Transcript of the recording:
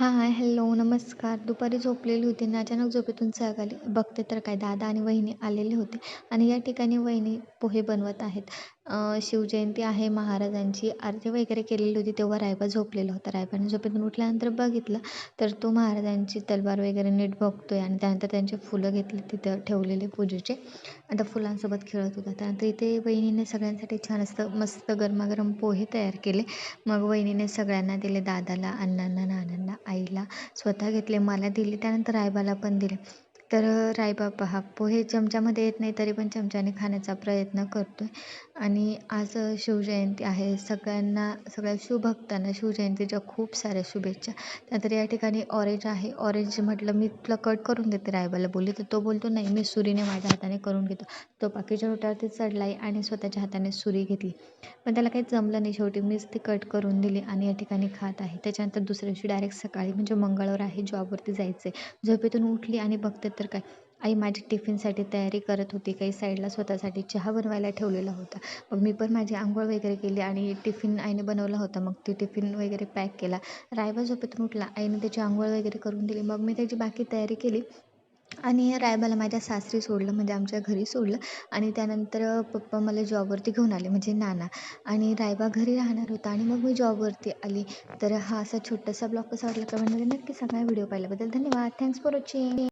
हां, हॅलो, नमस्कार. दुपारी झोपलेली होती आणि अचानक झोपेतून जाग आली. बघते तर काय दादा आणि वहिनी आलेले होते आणि या ठिकाणी वहिनी पोहे बनवत आहेत. शिवजयंती आहे महाराजांची. आरती वगैरे केलेली होती तेव्हा रायबा झोपलेला होता. रायबाने झोपेतून उठल्यानंतर बघितलं तर तो महाराजांची तलवार वगैरे नीट बघतो आहे आणि त्यानंतर त्यांचे फुलं घेतली तिथं ठेवलेले पूजेचे आता फुलांसोबत खेळत होता. त्यानंतर इथे वहिनीने सगळ्यांसाठी छान असं मस्त गरमागरम पोहे तयार केले. मग वहिनीने सगळ्यांना दिले. दादाला, अण्णांना, नानांना, आईला स्वतः घेतले. मला दिले. त्यानंतर रायबाला पण दिले. तर रायबा हा पोहे चमच्यामध्ये येत नाही तरी पण चमच्याने खाण्याचा प्रयत्न करतो आहे आणि आज शिवजयंती आहे. सगळ्यांना सगळ्या शिवभक्तांना शिवजयंतीच्या खूप साऱ्या शुभेच्छा. त्यानंतर या ठिकाणी ऑरेंज आहे. ऑरेंज म्हटलं मी तुला कट करून देते रायबाला बोलली तर तो बोलतो नाही मी सुरीने माझ्या हाताने करून घेतो. तो बाकीच्या रोट्यावरती आहे आणि स्वतःच्या हाताने सुरी घेतली. पण त्याला काही जमलं नाही. शेवटी मीच ती कट करून दिली आणि या ठिकाणी खात आहे. त्याच्यानंतर दुसऱ्या दिवशी डायरेक्ट सकाळी म्हणजे मंगळवार आहे जॉबवरती जायचं आहे. झोपेतून उठली आणि बघते तर काय आई माझी टिफिनसाठी तयारी करत होती. काही साईडला स्वतःसाठी चहा बनवायला ठेवलेला होता. मग मी पण माझी आंघोळ वगैरे केली आणि टिफिन आईने बनवला होता. मग ती टिफिन वगैरे पॅक केला. रायबा झोपेतून उठला. आईने त्याची आंघोळ वगैरे करून दिली. मग मी त्याची बाकी तयारी केली आणि रायबाला माझ्या सासरी सोडलं म्हणजे आमच्या घरी सोडलं आणि त्यानंतर पप्पा मला जॉबवरती घेऊन आले म्हणजे नाना आणि रायबा घरी राहणार होता आणि मग मी जॉबवरती आली. तर हा असा छोटासा ब्लॉग कसा वाटला कमेंटमध्ये नक्की सांगा. व्हिडिओ पाहिल्याबद्दल धन्यवाद. Thanks for watching.